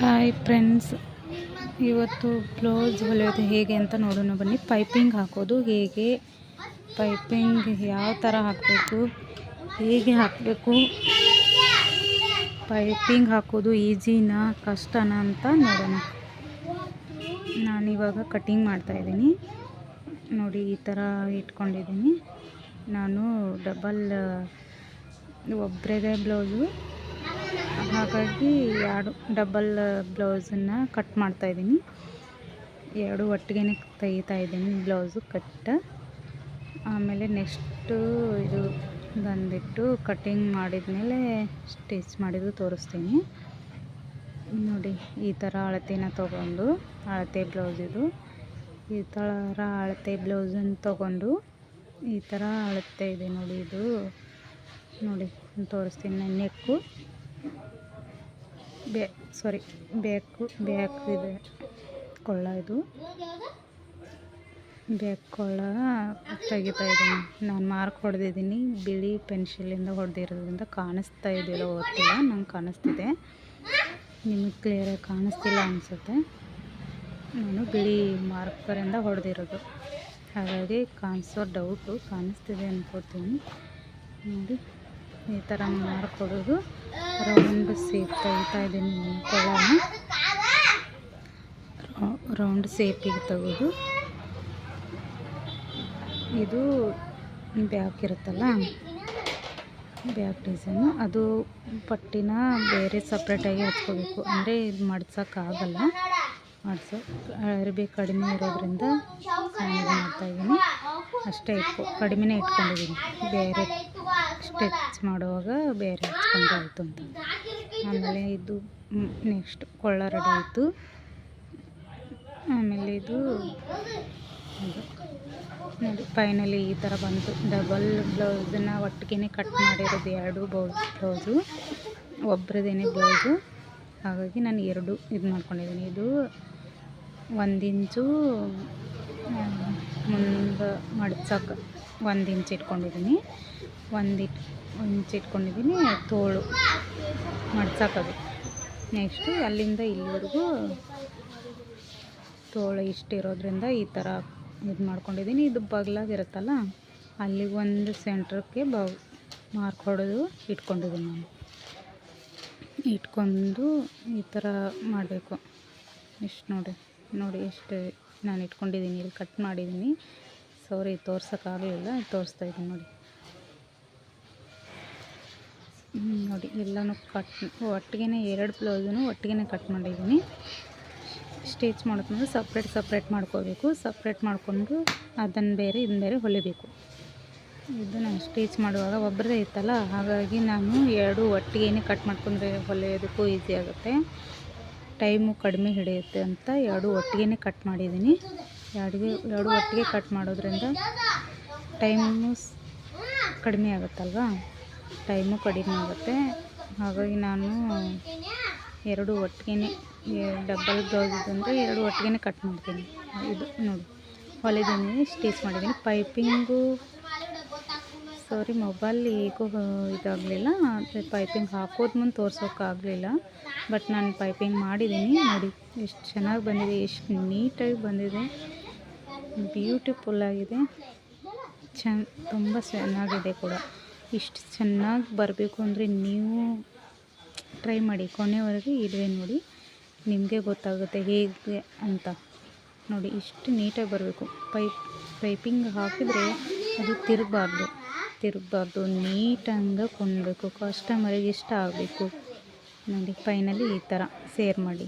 Hi friends. ಇವತ್ತು blouse ಹೊಲಿಯೋದು ಹೇಗೆ ಅಂತ ನೋಡೋಣ ಬನ್ನಿ. ಪೈಪಿಂಗ್ ಹಾಕೋದು ಹೇಗೆ? ಪೈಪಿಂಗ್ ಯಾವ ಥರ ಹಾಕಬೇಕು? ಹೇಗೆ ಹಾಕಬೇಕು? ಪೈಪಿಂಗ್ ಹಾಕೋದು ಈಜಿನಾ ಕಷ್ಟನಾ ಅಂತ ನೋಡೋಣ. ನಾನಿವಾಗ ಕಟಿಂಗ್ ಮಾಡ್ತಾಯಿದ್ದೀನಿ ನೋಡಿ, ಈ ಥರ ಇಟ್ಕೊಂಡಿದ್ದೀನಿ. ನಾನು ಡಬಲ್ ಒಬ್ಬರದೇ ಬ್ಲೌಸು. ಹಾಗಾಗಿ ಎರಡು ಡಬಲ್ ಬ್ಲೌಸನ್ನು ಕಟ್ ಮಾಡ್ತಾ ಇದ್ದೀನಿ. ಎರಡು ಒಟ್ಟಿಗೆ ತೆಗಿತಾ ಇದ್ದೀನಿ ಬ್ಲೌಸು ಕಟ್ಟ. ಆಮೇಲೆ ನೆಕ್ಸ್ಟು ಇದು ಬಂದುಬಿಟ್ಟು ಕಟ್ಟಿಂಗ್ ಮಾಡಿದ್ಮೇಲೆ ಸ್ಟಿಚ್ ಮಾಡಿದ್ದು ತೋರಿಸ್ತೀನಿ. ನೋಡಿ, ಈ ಥರ ಅಳತೆನ ತೊಗೊಂಡು, ಅಳತೆ ಬ್ಲೌಸ್ ಇದು. ಈ ಥರ ಅಳತೆ ಬ್ಲೌಸನ್ನು ತೊಗೊಂಡು ಈ ಥರ ಅಳತೆ ಇದೆ ನೋಡಿ ಇದು. ನೋಡಿ, ತೋರಿಸ್ತೀನಿ ನೆಕ್ಕು ಬೇ ಸಾರಿ ಬೇಕು ಬ್ಯಾಕ್ ಇದೆ. ಕೊಳ್ಳ ಇದು. ಬ್ಯಾಕ್ ಕೊಳ್ಳ ತೆಗಿತಾ ಇದ್ದೀನಿ. ನಾನು ಮಾರ್ಕ್ ಹೊಡೆದಿದ್ದೀನಿ. ಬಿಳಿ ಪೆನ್ಸಿಲಿಂದ ಹೊಡೆದಿರೋದ್ರಿಂದ ಕಾಣಿಸ್ತಾ ಇದೆಯಲ್ಲ ಓದ್ತಿಲ್ಲ ನಂಗೆ ಕಾಣಿಸ್ತಿದೆ. ನಿಮಗೆ ಕ್ಲಿಯರಾಗಿ ಕಾಣಿಸ್ತಿಲ್ಲ ಅನಿಸುತ್ತೆ. ನಾನು ಬಿಳಿ ಮಾರ್ಕರಿಂದ ಹೊಡೆದಿರೋದು. ಹಾಗಾಗಿ ಕಾಣಿಸೋ ಡೌಟು ಕಾಣಿಸ್ತಿದೆ ಅಂದ್ಕೊಡ್ತೀನಿ ನೋಡಿ. ಈ ಥರ ಮಾಡ್ಕೊಡೋದು ರೌಂಡ್ ಸೇಪ್ ತೆಗಿತಾ ಇದ್ದೀನಿ ಕೊಳನ. ರೌಂಡ್ ಸೇಪಿಗೆ ತೆಗೆದು. ಇದು ಬ್ಯಾಕ್ ಇರುತ್ತಲ್ಲ? ಬ್ಯಾಕ್ ಡಿಸೈನು ಅದು ಪಟ್ಟಿನ ಬೇರೆ ಸಪ್ರೇಟಾಗಿ ಹಚ್ಕೋಬೇಕು. ಅಂದರೆ ಇದು ಮಡ್ಸೋಕ್ಕಾಗಲ್ಲ ಮಡ್ಸೋ ಅರಿಬಿ ಕಡಿಮೆ ಇರೋದ್ರಿಂದ ಮಾಡ್ತಾಯಿದ್ದೀನಿ ಅಷ್ಟೇ ಇಟ್ಕೊ, ಕಡಿಮೆನೇ ಇಟ್ಕೊಂಡಿದ್ದೀನಿ. ಬೇರೆ ಸ್ಟಿಚ್ ಮಾಡುವಾಗ ಬೇರೆ ಹಚ್ಕೊಂಡು ಆಯಿತು ಅಂತ. ಆಮೇಲೆ ಇದು ನೆಕ್ಸ್ಟ್ ಕೊಳ್ಳ ರೆಡಿ ಆಯಿತು. ಆಮೇಲೆ ಇದು ನೋಡಿ ಫೈನಲಿ ಈ ಥರ ಬಂತು. ಡಬಲ್ ಬ್ಲೌಸನ್ನ ಒಟ್ಟಿಗೆ ಕಟ್ ಮಾಡಿರೋದು ಎರಡು ಬ್ಲೌಸ್ ಬ್ಲೌಸು ಒಬ್ಬರದೇನೆ ಬ್ಲೌಸು. ಹಾಗಾಗಿ ನಾನು ಎರಡು ಇದು ಮಾಡ್ಕೊಂಡಿದ್ದೀನಿ. ಇದು ಒಂದು ಇಂಚು ಮುಂದೆ ಮಡ್ಚಕ್ಕೆ ಒಂದು ಇಂಚು ಇಟ್ಕೊಂಡಿದ್ದೀನಿ. ಒಂದು ಇಟ್ ಒಂದು ಇಂಚ್ ಇಟ್ಕೊಂಡಿದ್ದೀನಿ ತೋಳು ಮಡ್ಸೋಕ್ಕದು ನೆಕ್ಸ್ಟು ಅಲ್ಲಿಂದ ಇಲ್ಲಿವರೆಗೂ ತೋಳು ಇಷ್ಟಿರೋದ್ರಿಂದ ಈ ಥರ ಇದು ಮಾಡ್ಕೊಂಡಿದ್ದೀನಿ. ಇದು ಬಗ್ಲಾಗಿರುತ್ತಲ್ಲ ಅಲ್ಲಿಗೆ ಒಂದು ಸೆಂಟ್ರಕ್ಕೆ ಬ ಮಾರ್ಕ್ ಹೊಡೆದು ಇಟ್ಕೊಂಡಿದ್ದೀನಿ ನಾನು. ಇಟ್ಕೊಂಡು ಈ ಥರ ಮಾಡಬೇಕು. ಇಷ್ಟು ನೋಡಿ ನೋಡಿ ಎಷ್ಟು ನಾನು ಇಟ್ಕೊಂಡಿದ್ದೀನಿ ಇಲ್ಲಿ ಕಟ್ ಮಾಡಿದ್ದೀನಿ. ಸಾರಿ ತೋರ್ಸೋಕ್ಕಾಗಲಿಲ್ಲ, ತೋರಿಸ್ತಾ ಇದ್ದೀನಿ ನೋಡಿ. ನೋಡಿ, ಎಲ್ಲನೂ ಕಟ್ ಒಟ್ಟಿಗೆ ಎರಡು ಬ್ಲೌಸನ್ನು ಒಟ್ಟಿಗೆ ಕಟ್ ಮಾಡಿದ್ದೀನಿ. ಸ್ಟಿಚ್ ಮಾಡೋದ್ಮೇಲೆ ಸಪ್ರೇಟ್ ಸಪ್ರೇಟ್ ಮಾಡ್ಕೋಬೇಕು. ಸಪ್ರೇಟ್ ಮಾಡಿಕೊಂಡು ಅದನ್ನು ಬೇರೆ ಇದನ್ನ ಬೇರೆ ಹೊಲಿಬೇಕು. ಇದು ನಾನು ಸ್ಟಿಚ್ ಮಾಡುವಾಗ ಒಬ್ಬರದೇ ಇತ್ತಲ್ಲ, ಹಾಗಾಗಿ ನಾನು ಎರಡು ಒಟ್ಟಿಗೆ ಕಟ್ ಮಾಡ್ಕೊಂಡ್ರೆ ಹೊಲಿಯೋದಕ್ಕೂ ಈಸಿ ಆಗುತ್ತೆ. ಟೈಮು ಕಡಿಮೆ ಹಿಡಿಯುತ್ತೆ ಅಂತ ಎರಡು ಒಟ್ಟಿಗೆ ಕಟ್ ಮಾಡಿದ್ದೀನಿ. ಎರಡಿಗೆ ಎರಡು ಒಟ್ಟಿಗೆ ಕಟ್ ಮಾಡೋದ್ರಿಂದ ಟೈಮು ಕಡಿಮೆ ಆಗುತ್ತಲ್ವಾ? ಟೈಮು ಕಡಿಮೆ ಆಗುತ್ತೆ. ಹಾಗಾಗಿ ನಾನು ಎರಡು ಒಟ್ಟಿಗೆ ಡಬ್ಬಲ್ ಬ್ಲೌಸ್ ಅಂದರೆ ಎರಡು ಒಟ್ಟಿಗೆ ಕಟ್ ಮಾಡ್ತೀನಿ. ಇದು ನೋಡಿ, ಹೊಲಿದೀನಿ, ಸ್ಟಿಚ್ ಮಾಡಿದ್ದೀನಿ ಪೈಪಿಂಗು, ಸಾರಿ ಮೊಬೈಲ್ ಈಗೂ ಇದಾಗಲಿಲ್ಲ. ಪೈಪಿಂಗ್ ಹಾಕೋದು ಮುಂದೆ ತೋರ್ಸೋಕ್ಕಾಗಲಿಲ್ಲ ಬಟ್ ನಾನು ಪೈಪಿಂಗ್ ಮಾಡಿದ್ದೀನಿ ನೋಡಿ, ಎಷ್ಟು ಚೆನ್ನಾಗಿ ಬಂದಿದೆ, ಎಷ್ಟು ನೀಟಾಗಿ ಬಂದಿದೆ. ಬ್ಯೂಟಿಫುಲ್ ಆಗಿದೆ. ಚೆನ್ನ ತುಂಬ ಚೆನ್ನಾಗಿದೆ ಕೂಡ. ಇಷ್ಟು ಚೆನ್ನಾಗಿ ಬರಬೇಕು ಅಂದರೆ ನೀವು ಟ್ರೈ ಮಾಡಿ, ಕೊನೆವರೆಗೂ ಇಡುವೆ ನೋಡಿ. ನಿಮಗೆ ಗೊತ್ತಾಗುತ್ತೆ ಹೇಗೆ ಅಂತ. ನೋಡಿ, ಇಷ್ಟು ನೀಟಾಗಿ ಬರಬೇಕು. ಪೈಪ್ ಪೈಪಿಂಗ್ ಹಾಕಿದರೆ ಅದು ತಿರುಗಬಾರ್ದು ತಿರುಗಬಾರ್ದು ನೀಟಂಗೆ ಕೊಡಬೇಕು. ಕಸ್ಟಮರಿಗೆ ಇಷ್ಟ ಆಗಬೇಕು. ನೋಡಿ, ಫೈನಲಿ ಈ ಥರ. ಸೇರ್ ಮಾಡಿ.